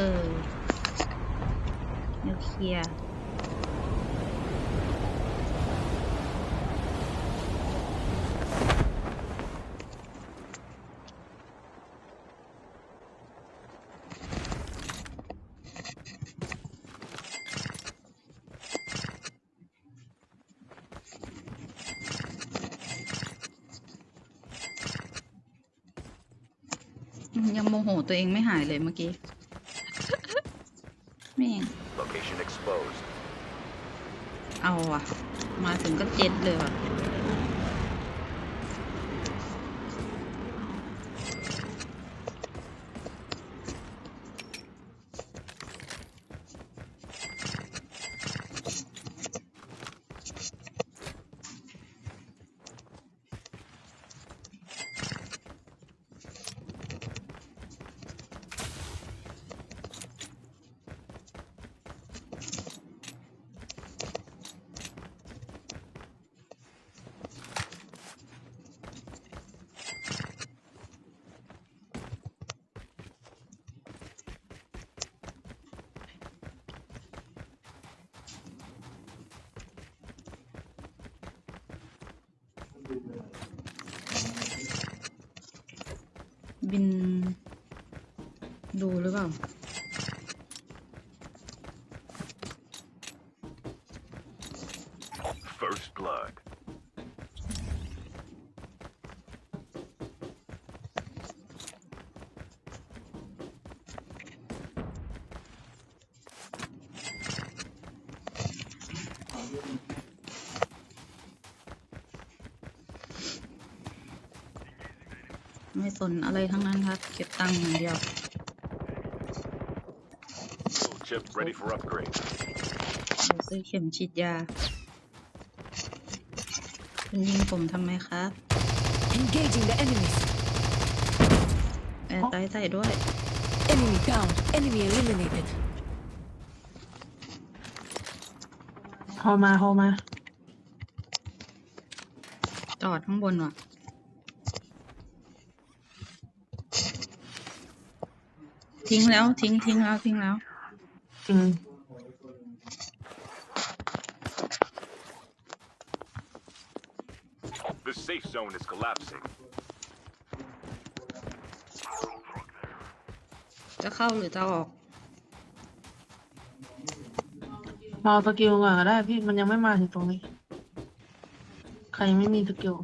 ไหนเอ่ยนิวเคลียร์ยังโมโหตัวเองไม่หายเลยเมื่อกี้ แม่ง Location exposed. เอาอะมาถึงก็เจ็ดเลยว่ะ บินดูหรือเปล่า ไม่สนอะไรทั้งนั้นครับ เก็บตังค์อย่างเดียว Tool chip ready for upgrade. เดี๋ยวซื้อเข็มฉีดยาคุณยิงผมทำไมครับ Engaging the enemies. แอร์ไตใส่ด้วย Enemy down. Enemy eliminated. ฮอมาฮอมา จอดข้างบนว่ะ ทิ้งแล้ว ทิ้งทิ้งแล้วทิ้งแล้วจริง The safe zone is collapsing. จะเข้าหรือจะออก รอสกิลก่อนก็ได้พี่มันยังไม่มาถึงตรงนี้ ใครยังไม่มีสกิล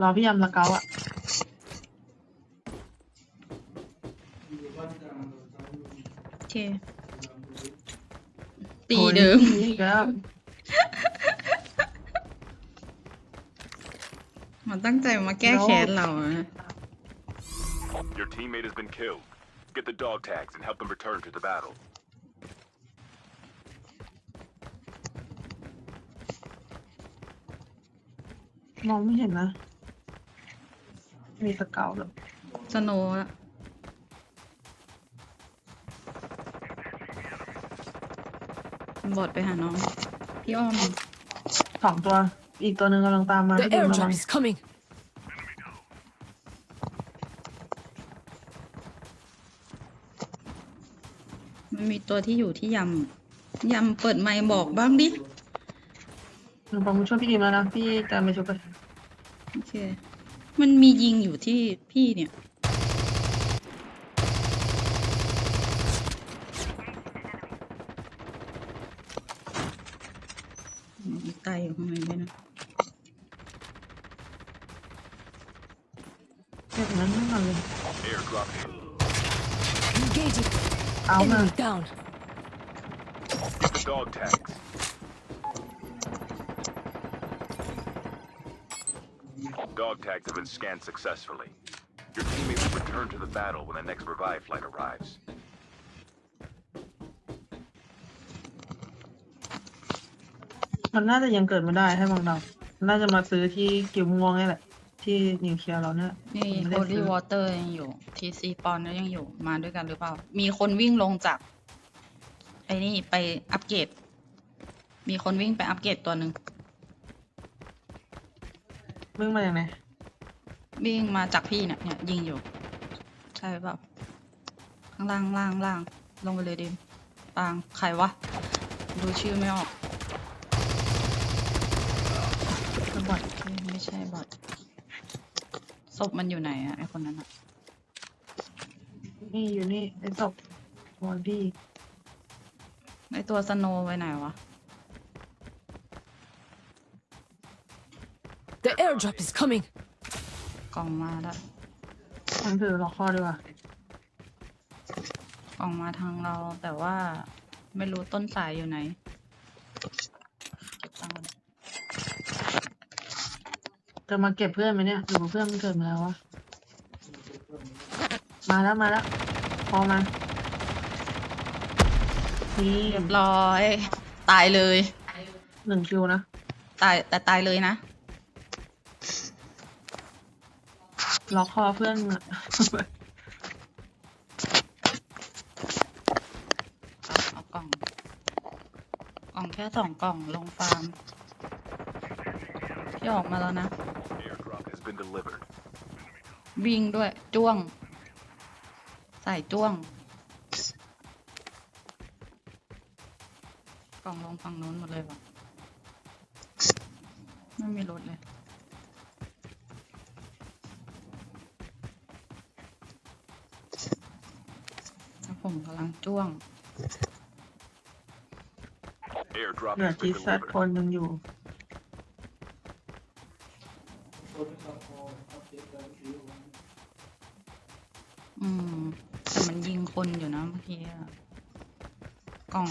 รอพี่ยำสเกาอะ เค ตีเดิม โอ้ยอีกแล้วมันตั้งใจมาแก้แค้นเราอะ Your teammate has been killed. Get the dog tags and help them return to the battle. มองไม่เห็นนะ มีสเกาแบบสโนว์อะ บอดไปหาน้อง พี่อ้อม สองตัว อีกตัวหนึ่งกำลังตามมา The พี่ดูระวั airdrop ง is coming. มันมีตัวที่อยู่ที่ยำยำเปิดไมค์บอกบ้างดิ หนูฟังมาช่วยพี่ดีมแล้วนะ พี่จะไปช่วยกันโอเค มันมียิงอยู่ที่พี่เนี่ย มีไตอยู่ข้างในด้วยนะแค่ตรงนั้นไม่มาเลย Airdrop in. Engaging. เอามา Enemy down. Get the dog tags. Dog tags have been scanned successfully. Your teammate will return to the battle when the next revive flight arrives. มันน่าจะยังเกิดไม่ได้ให้บางเราน่าจะมาซื้อที่กิวม่วงนี่แหละ ที่นิวเคลียร์เราเนี่ยนี่ผมโไม่ h ได้ l ซื้ y อ Water ยังอยู่ TC ปอนยังอยู่มาด้วยกันหรือเปล่า มีคนวิ่งลงจาก ไอ้นี่ไปอัปเกรด มีคนวิ่งไปอัปเกรดตัวหนึ่งเพิ่งมาอย่างไหนวิ่งมาจากพี่เนี่ยเนี่ยยิงอยู่ ใช่หรือเปล่าข้างล่างล่างล่างลงไปเลยดิมปางใครวะ ดูชื่อไม่ออกกระบอด โอเคไม่ ใช่บอทศพมันอยู่ไหนอะไอคนนั้นอะนี่อยู่นี่ไอ้ศพวอนพี่ไอตัวสโนว์ไปไหนวะ The airdrop is coming. กล่องมาแล้วทางถือล็อกคอดีกว่ากล่องมาทางเราแต่ว่าไม่รู้ต้นสายอยู่ไหน เก็บตังค์ก่อน จะมาเก็บเพื่อนไหมเนี่ยหรือว่าเพื่อนมันเกิดมาแล้ววะ มาแล้วมาแล้ว พอมา นี่เรียบร้อย ตายเลย หนึ่งคิวนะ ตายแต่ตายเลยนะ ล็อกคอเพื่อนอะเอาเอากล่อง กล่องแค่สองกล่องลงฟาร์ม พี่ออกมาแล้วนะ Airdrop has been delivered. วิ่งด้วยจ้วง ใส่จ้วง กล่องลงฝั่งนู้นหมดเลยวะไม่มีรถเลยแล้วผมกำลังจ้วง Airdrop เหลือ has จี been ซัด delivered. คนหนึ่งอยู่ อืม แต่มันยิงคนอยู่นะเมื่อกี้อะ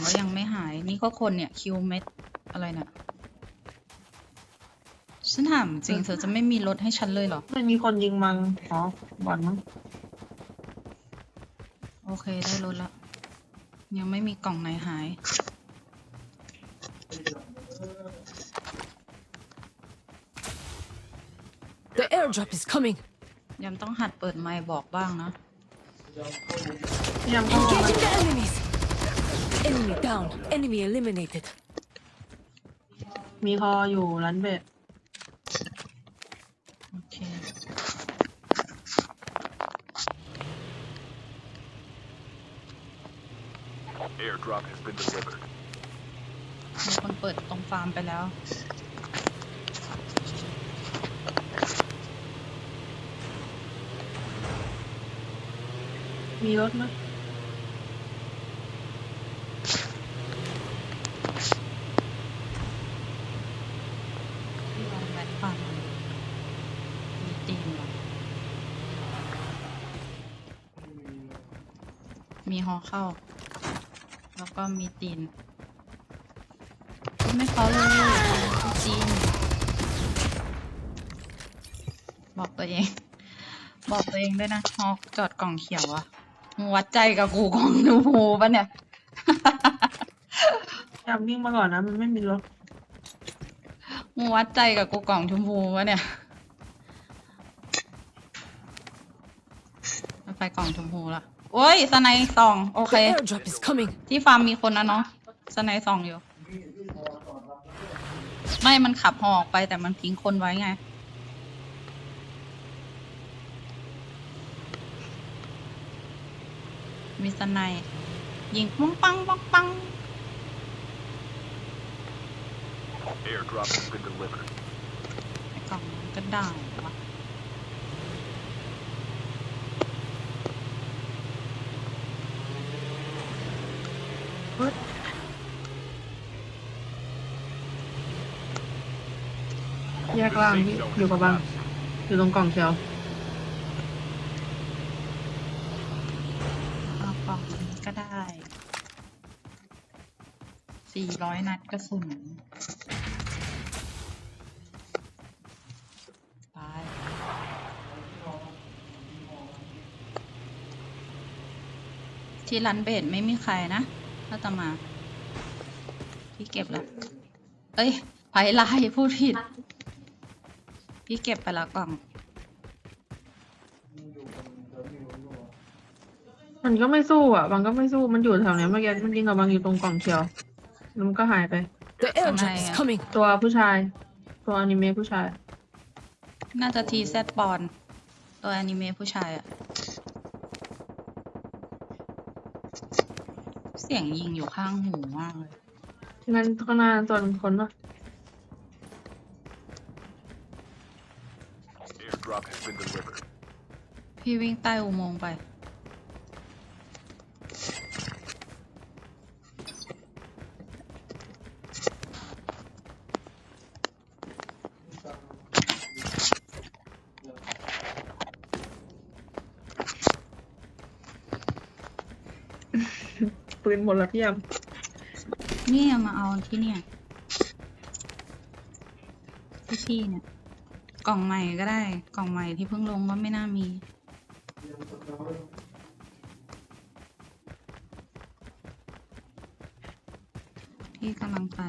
กล่องก็ยังไม่หาย นี่ก็คนเนี่ยคิวเม็ดอะไรเนี่ยฉันถามจริงเธอจะไม่มีรถให้ฉันเลยเหรอ ไม่มีคนยิงมังอ๋อบอลมั้งโอเคได้รถละ ยังไม่มีกล่องไหนหาย The airdrop is coming. ยังต้องหัดเปิดไมค์บอกบ้างนะพยายามเข้ามา Engaging the enemies. Enemy down. Enemy eliminated. มีคออยู่ร้านเบ็ดโอเค Airdrop has been delivered. มีคนเปิดตรงฟาร์มไปแล้ว มีรถไหมที่ลองแวะฟาร์มมีตีนเหรอมี ฮอเข้า แล้วก็มีตีนไม่เขาเลยพี่จีนบอกตัวเอง บอกตัวเองด้วยนะฮอกจอดกล่องเขียวอะมึงวัดใจกับกูกล่องดูพูปะเนี่ยพยายามวิ่งมาก่อนนะ มันไม่มีรถมึงวัดใจกับกูกล่องชมพูปะเนี่ยไปกล่องชมพูละ โอ้ยสไนด์สองโอเค The airdrop is coming. ที่ฟาร์มมีคนนะเนาะสไนด์สองอยู่ ไม่มันขับหอออกไปแต่มันทิ้งคนไว้ไง มีสไนด์ยิงปังปังปังปัง Airdrop has been delivered. ไอ้กล่องนั้นก็ได้วะ ล่างพี่อยู่กับบังอยู่ตรงกล่องเขียวเอากล่องนี้ก็ได้สี่ร้อยนัดกระสุนตายที่ร้านเบสไม่มีใครนะถ้าจะมาพี่เก็บแล้ว เอ้ยไผ่ลายพูดผิด พี่เก็บไปแล้วกล่อง มันก็ไม่สู้อะบังก็ไม่สู้ มันอยู่แถวเนี้ยเมื่อกี้มันยิงกับบังอยู่ตรงกล่องเขียวแล้วมันก็หายไป The airdrop is Sanaya. coming. ตัวผู้ชาย ตัวอนิเมะผู้ชาย น่าจะทีแซดปอนตัวอนิเมะผู้ชายอะสียงยิงอยู่ข้างหูมากเลยงั้นข้างหน้าตัวหนึ่งคนปะ Airdrop has been delivered. พี่วิ่งใต้อุโมงค์ไป ปืนหมดแล้วพี่ยเนี่ยมาเอาที่เนี่ยที่พี่เนี่ย กล่องใหม่ก็ได้ กล่องใหม่ที่เพิ่งลงก็ไม่น่ามี ที่กำลังไป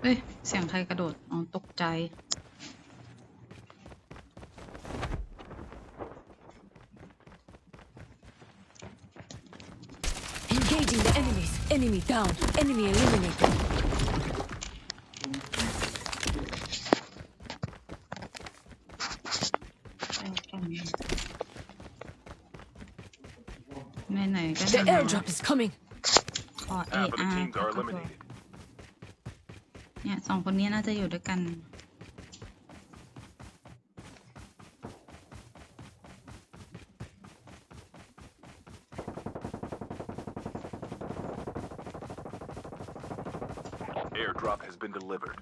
เอ้ย เสียงใครกระโดด อ๋อ ตกใจ Engaging the enemies. Enemy down. Enemy eliminated. ไหนๆก็ The ไหนๆ airdrop is coming. ขอ Half of the AR teams กับ are กระบอก eliminated. เนี่ยสองคนนี้น่าจะอยู่ด้วยกัน Airdrop has been delivered.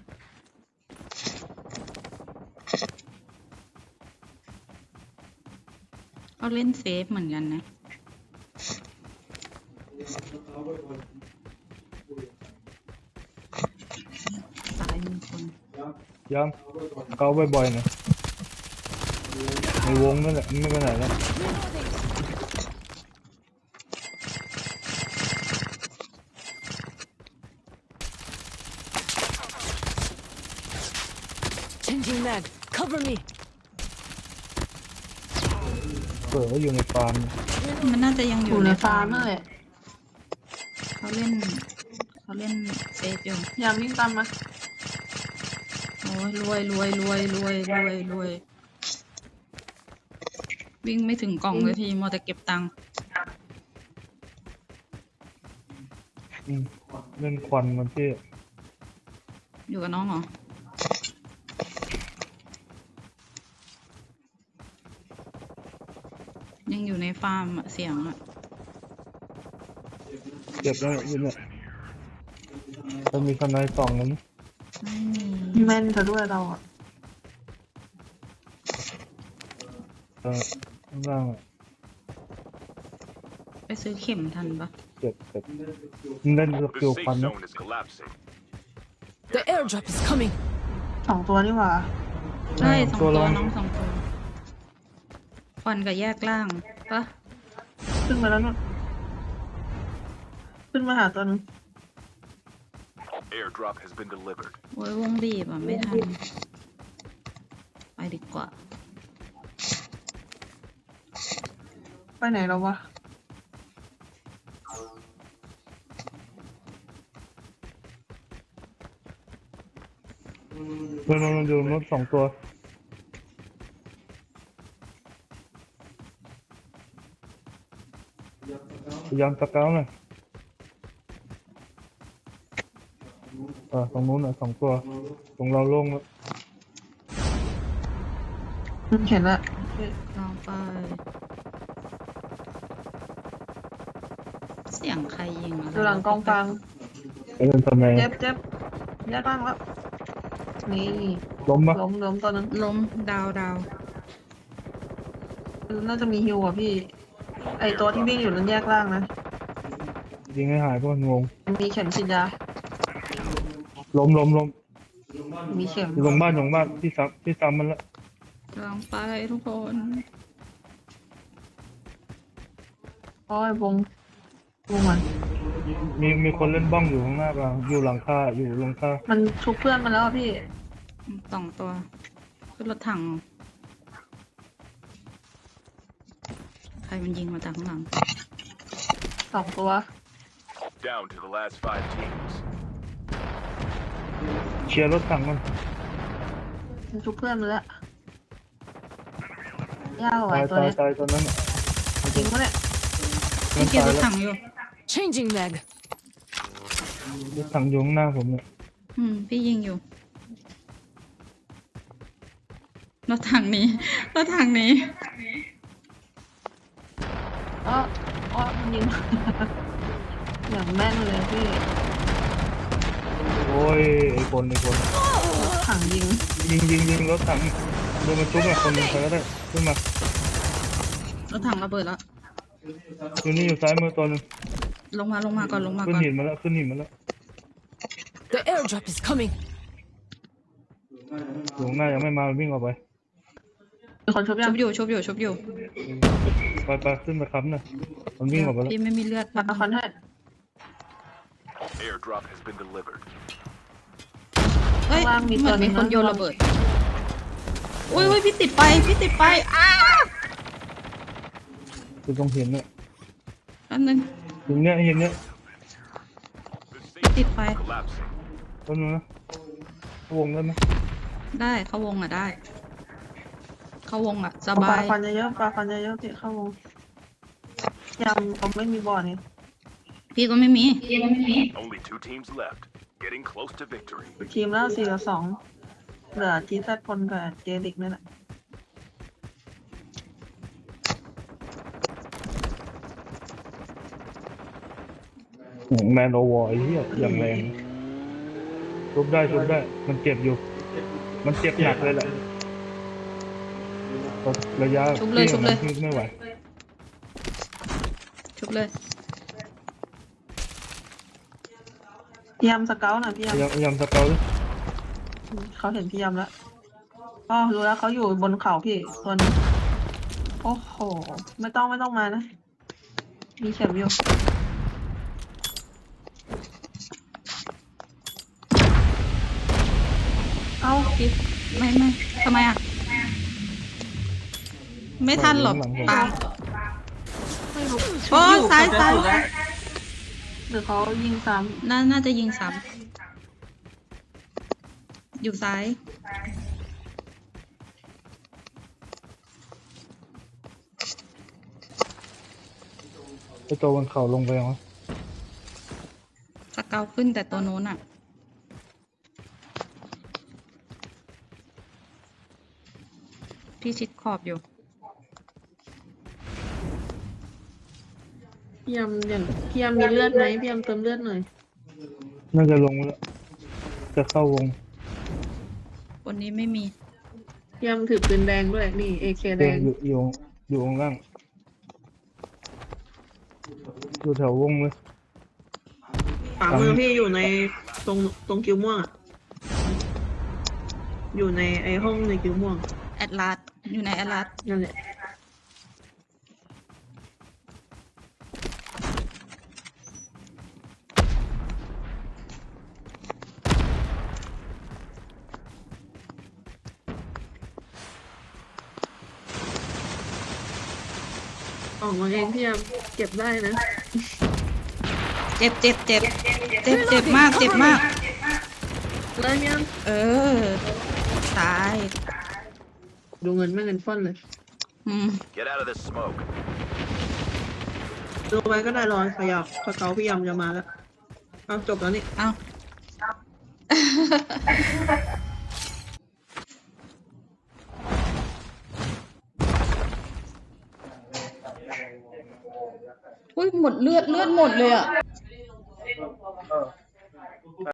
เขาเล่นเซฟเหมือนกันนะ สายมีคน ย้ำเกาบ่อยๆหนะในวงนั่นแหละไม่ไปไหนแล้ว Changing mag. Cover me. เปิดว่า อยู่ในฟาร์มมันน่าจะยังำออยู่ยู่ในฟาร์มนั่นแหละเขาเล่นเขาเล่นเซฟอยู่ยามวิ่งตามมาโอ้ยรวยรวยรวยรวยรวยรวยวิ่งไม่ถึงกล่องเลยทีมัวแต่เก็บตังค์อืมเล่นควันมันที่อยู่กับน้องเหรอ ยังอยู่ในฟาร์มอะเสียงอะเก็บแล้วอยู่เนี่ยจะมีคนในกล่องนั้นไม่มีแม่นเธอด้วยเราอะเออข้างล่างอะไปซื้อเข็มทันปะเก็บเก็บเล่นกับ The ฟิว safe ควันนะ zone is collapsing. The airdrop is coming. สองตัวนี่หว่า ใช่สองตัตัววละ น้องสองตัวควันกับแยกล่างปะ ขึ้นมาแล้วนู่นขึ้นมาหาตัวนึง Airdrop has been delivered. โอ้ยวงบีบอะ ไม่ทัน ไปดีกว่า ไปไหนแล้ววะ มันมันอยู่รถสองตัว ยายามสเกาหน่อยเออตรงนู้นอะสองตัว ตรงเราโล่งแล้วอืมเห็นละลองไป เสียงใครยิงอะไรดูหลังกองฟางไปเล่นทำไมเจ็บเจ็บแยกล่างแล้ว นี่ล้มปะล้มล้มตัวนึงล้มดาวดาวน่าจะมีฮิวอะพี่ ไอตัวที่วิ่งอยู่นั้นแยกล่างนะ ยิงให้หายก็มันงงมีเข็มฉีดยา ล้มล้มล้มมีเข็มอยู่โรงพยาบาลอยู่โรงพยาบาลที่ซ้ำที่ซ้ำมันละลองไปทุกคนโอ้ยวงวงมัน มีมีคนเล่นบ้องอยู่ข้างหน้าเราอยู่หลังคาอยู่หลังคามันชุบเพื่อนมาแล้วอะพี่ สองตัวขึ้นรถถัง ใค รมันยิงมาจากข้างหลังสองตัว Down to the last five teams. เชียร์รถถังมันมันชุบเพื่อนมาแล้วยากกว่าตายไอ้ตัวตายเนี้ยตายตอนนั้นน่ะจริงปะเนี่ยมัพี่นเก็บตายรถแล้วถังอยู่ Changing mag. รถถังอยู่ข้างหน้าผมเนี่ยอืม พี่ยิงอยู่ รถถังนี้ รถถังนี้ อ้ออ้อมันยิง อย่างแม่นเลยพี่โอ้ยไอ้คนไอ้คนถังยิงยิงยิงยิงรถถังโดนมันทุบอะคนหนึงใครก็ได้ขึ้นมารถถังระเบิดแล้ว อยู่นี่อยู่ซ้ายมือตัวหนึงลงมาลงมาก่อนลงมาขึ้นก่อน หินมาแล้วขึ้นหินมาแล้ว The airdrop is coming. อยู่ข้างหน้ายังไม่มาวิ่งออกไป มีคนชุบยัชุงบอยู่ชุบอยู่ชุบอยู่ไปไปขึ้นไปค้ำหน่อยมันวิ่งออกไปแล้วพี่ไม่มีเลือดปาคอนให้ Airdrop has been delivered. เฮ้ยข้างล่างมีเหมือนตัวหนึ่มีงคนนะโยนระเบิดอุ้ยอุ้ยพี่ติดไฟพี่ติดไฟอ้าคือตรงหินเนี่ยอันนึงหินเนี้ยหินเนี้ย The safe ติดไฟ collapsing. ต้นนึงนะวงได้ไหมได้เข้าวงอะได้ เข้าวงอะ สปาบายคอนเยอะๆปาคอนเยอะๆพี่เข้าวงยำเขาไม่มีบอลนี่พี่ก็ไม่มี Only two teams left. Getting close to victory. ทีมแล้วสี่กับสองเหลือทีแซดพลกับเจดิกนี่แหละแมนโอวอร์ไอ้เหี้ยอย่างแรงชุบได้ชุบได้ มันเจ็บอยู่ มันเจ็บหนักเลยแหละ ระยะชุบเลยชุบเลยที่มันไม่ไหวชุบเลยพี่ยำสเกลหน่อยพี่ยำยังยังสเกลดิเขาเห็นพี่ยำแล้วอ๋อรู้แล้วเขาอยู่บนเขาพี่ตัวนี้โอ้โห ไม่ต้องไม่ต้องมานะ มีเข็มอยู่เอ้าพี่ไม่ไม่ทำไมอะ ไม่ทันหรอกตายไม่รู้โอ้ยซ้ายซ้ายหรือเขายิงซ้น่าน่าจะยิงซ้ำอยู่ซ้าย ไอ้ตัวบนเขาลงไปยังวะสเกาขึ้นแต่ตัวโน้นอะ พี่ชิดขอบอยู่ พี่ยำอย่างพี่ยำมีเลือดไหมพี่ยำเติมเลือดหน่อยน่าจะลงแล้ว จะเข้าวงบนนี้ไม่มี พี่ยำถือปืนแดงด้วยนี่เอเคแดเดินงอยู่อยู่อยู่ข้างล่างอยู่แถววงเลย ขวามือพี่อยู่ในตรงตรงคิวม่วงอะอยู่ในไอห้องในคิวม่วงแอดลาสอยู่ในแอดลาสนั่นแหละ ออกมาเองพี่ยำเก็บได้นะเจ็บเจ็บเจ็บเจ็บเจ็บมากเจ็บมากเลยพี่ยเออ ตายำดูเงินไม่เงินฟ่อนเลย อืม Get out of this smoke. ดูไว้ก็ได้รอยขยับพอเขาพี่ยำจะมาแล้วเอาจบแล้วนี่ เอา อุ้ยหมดเลือดเลือดหมดเลยอะ เออ